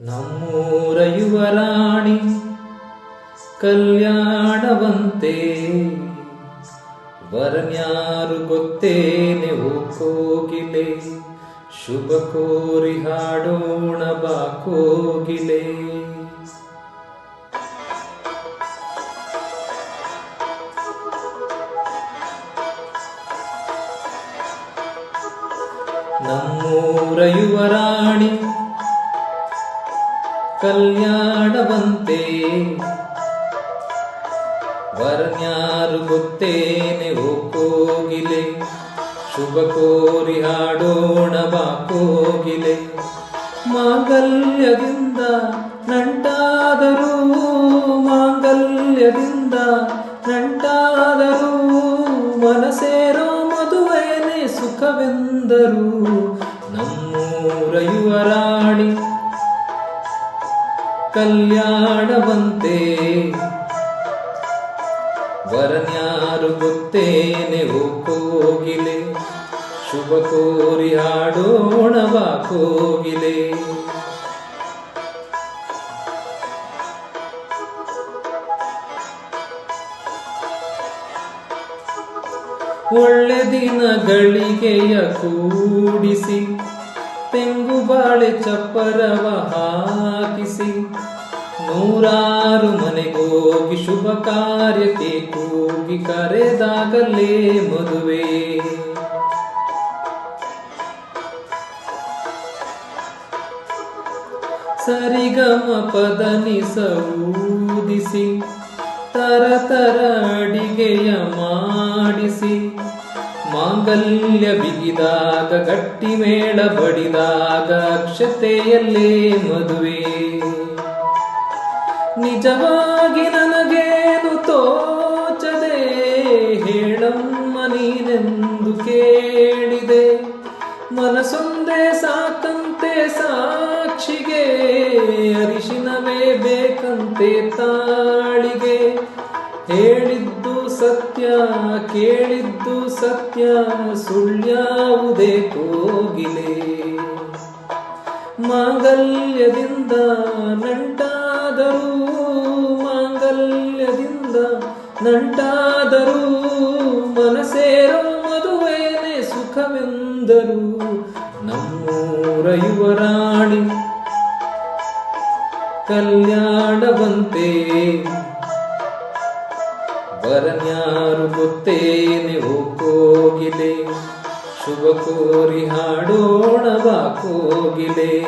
ನಮ್ಮೂರ ಯುವರಾಣಿ ಕಲ್ಯಾಣವಂತೆ ವರನ್ಯಾರು ಗೊತ್ತೇನೆ ಓ ಕೋಗಿಲೆ ಶುಭ ಕೋರಿ ಹಾಡೋಣ ಬಾ ಕೋಗಿಲೆ. ನಮ್ಮೂರ ಯುವರಾಣಿ ಕಲ್ಯಾಣವಂತೆ. ವರ್ಣ್ಯಾರು ಗೊತ್ತೇನೆ ಕೋಗಿಲೆ, ಶುಭ ಕೋರಿ ಹಾಡೋಣ ಬಾ ಕೋಗಿಲೆ. ಮಾಂಗಲ್ಯದಿಂದ ನಂಟಾದರೂ ಮಾಂಗಲ್ಯದಿಂದ ನಂಟಾದರೂ, ಮನಸೇರೋ ಮದುವೆನೇ ಸುಖವೆಂದರು, ನಮ್ಮೂರ ಯುವರಾಣಿ ಕಲ್ಯಾಣವಂತೆ. ವರನ್ಯಾರು ಗೊತ್ತೇನೆ ಒಪ್ಪೋಗಿಲೆ ಶುಭ ಕೋರಿ ಹಾಡೋಣ ಬಾ ಕೋಗಿಲೆ. ಒಳ್ಳೆ ದಿನಗಳಿಗೆಯ ಕೂಡಿಸಿ ತೆಂಗು ಬಾಳೆ ಚಪ್ಪರವ ಹಾಕಿಸಿ, ನೂರಾರು ಮನೆಗೋಗಿ ಶುಭ ಕಾರ್ಯಕ್ಕೆ ಕೂಗಿ ಕರೆದಾಗಲೇ ಮದುವೆ. ಸರಿಗಮ ಪದನಿಸ ಊದಿಸಿ ತರ ತರ ಅಡಿಗೆಯ ಮಾಂಗಲ್ಯ ಬಿಗಿದಾಗ ಗಟ್ಟಿ ಮೇಳ ಬಡಿದಾಗ, ಅಕ್ಷತೆಯಲ್ಲೇ ಮದುವೆ. ನಿಜವಾಗಿ ನನಗೇನು ತೋಚದೆ, ಹೇಳಮ್ಮ ನೀನೆಂದು ಕೇಳಿದೆ. ಮನಸೊಂದೇ ಸಾಕಂತೆ ಸಾಕ್ಷಿಗೆ, ಅರಿಶಿನವೇ ಬೇಕಂತೆ ತಾಳಿಗೆ. ಹೇಳಿದ್ದು ಸತ್ಯ ಕೇಳಿದ್ದು ಸತ್ಯ ಸುಳ್ಯಾವುದೇ ಕೋಗಿಲೆ. ಮಾಂಗಲ್ಯದಿಂದ ನಂಟಾದರೂ ಮಾಂಗಲ್ಯದಿಂದ ನಂಟಾದರೂ ಮನಸೇರೋ ಮದುವೆನೆ ಸುಖವೆಂದರು ನಮ್ಮೂರ ಯುವರಾಣಿ ಕಲ್ಯಾಣವಂತೆ ವರನ್ಯಾರು ಗೊತ್ತೇನೆ ಕೋಗಿಲೆ. ಶುಭ ಕೋರಿ ಹಾಡೋಣ ಬಾ ಕೋಗಿಲೆ.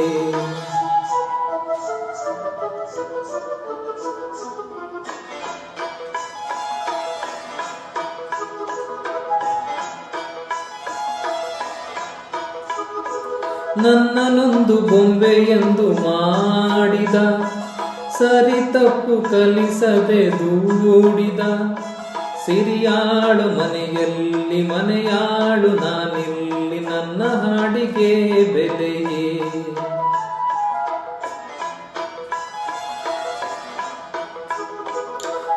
ನನ್ನನೊಂದು ಬೊಂಬೆ ಎಂದು ಮಾಡಿದ ಸರಿ ತಪ್ಪು ಕಲಿಸದೆ ದೂಡಿದ ಸಿರಿಯಾಳು ಮನೆಯಲ್ಲಿ, ಮನೆಯಾಳು ನಾನಿಲ್ಲಿ ನನ್ನ ಹಾಡಿಗೆ ಬೆಲೆಯೇ.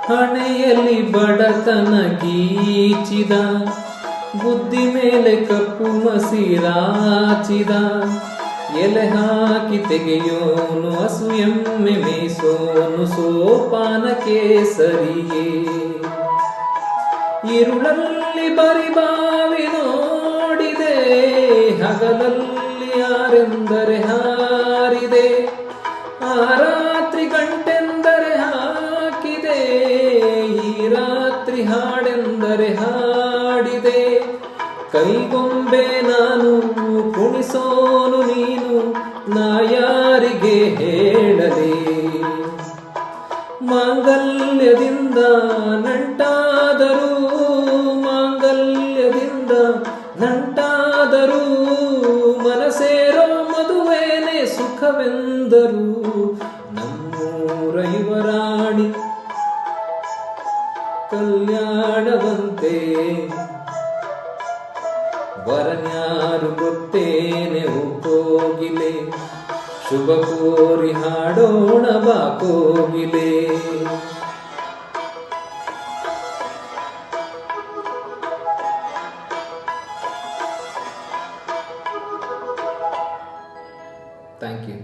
ಹಣೆಯಲ್ಲಿ ಬಡತನ ಗೀಚಿದ ಬುದ್ಧಿ ಮೇಲೆ ಕಪ್ಪು ಮಸಿರಾಚಿದ ಎಲೆ ಹಾಕಿ ತೆಗೆಯೋನು, ಹಸು ಎಮ್ಮೆ ಮೇಸೋನು, ಸೋಪಾನ ಕೇಸರಿಯೇ ಇರುಳಲ್ಲಿ ಬರಿಬಾವಿ ನೋಡಿದೆ, ಹಗಲಲ್ಲಿ ಯಾರೆಂದರೆ ಹಾರಿದೆ. ಆ ರಾತ್ರಿ ಗಂಟೆಂದರೆ ಹಾಕಿದೆ, ಈ ರಾತ್ರಿ ಹಾಡೆಂದರೆ ಹಾಡಿದೆ. ಕೈಗೊಂಬೆ ನಾನು ಕುಣಿಸೋನು ನೀನು ನಾ ಯಾರಿಗೆ ಹೇಳಲಿ? ಮಾಂಗಲ್ಯದಿಂದ ನಂಟಾದರೂ ಮಾಂಗಲ್ಯದಿಂದ ನಂಟಾದರೂ ಮನಸೇರೋ ಮದುವೆನೆ ಸುಖವೆಂದರು ಕಲ್ಯಾಣವಂತೆ ವರನ್ಯಾರು ಗೊತ್ತೇನೆ ಓ ಕೋಗಿಲೆ ಶುಭ ಕೋರಿ ಹಾಡೋಣ ಬಾ ಕೋಗಿಲೆ ಥ್ಯಾಂಕ್ ಯು